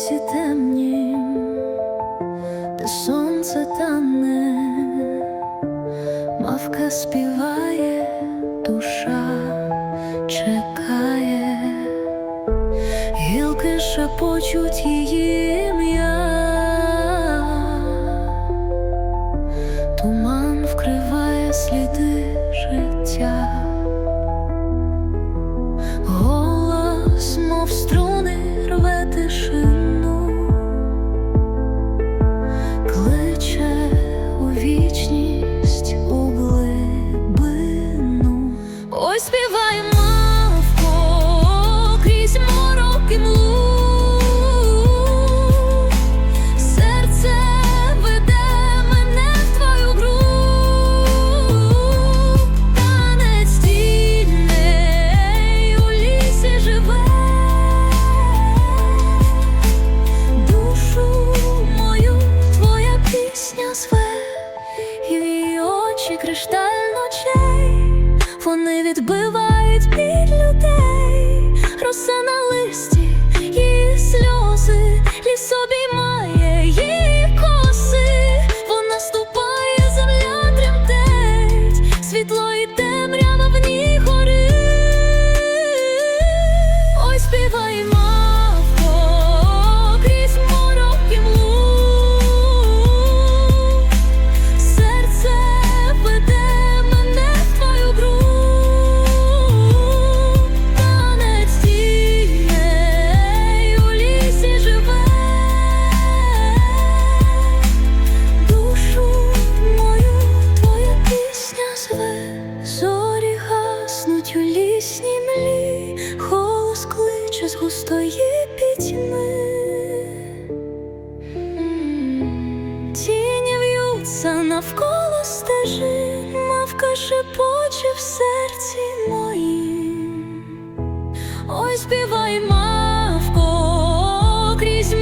лісі темнім, де сонце тане, мавка співає, душа чекає, гілки шепочуть її ім'я, туман вкриває сліди життя. Очі кришталь ночей, вони відбивають біль людей, роса на листі, її сльози, ліс обіймає її коси, вона ступає, земля тремтить, світло і темрява в ній горить. Ой, співай, густої пітьми. Тіні в'ються навколо стежи, мавка шепоче в серці моїм, ой співай мавко крізь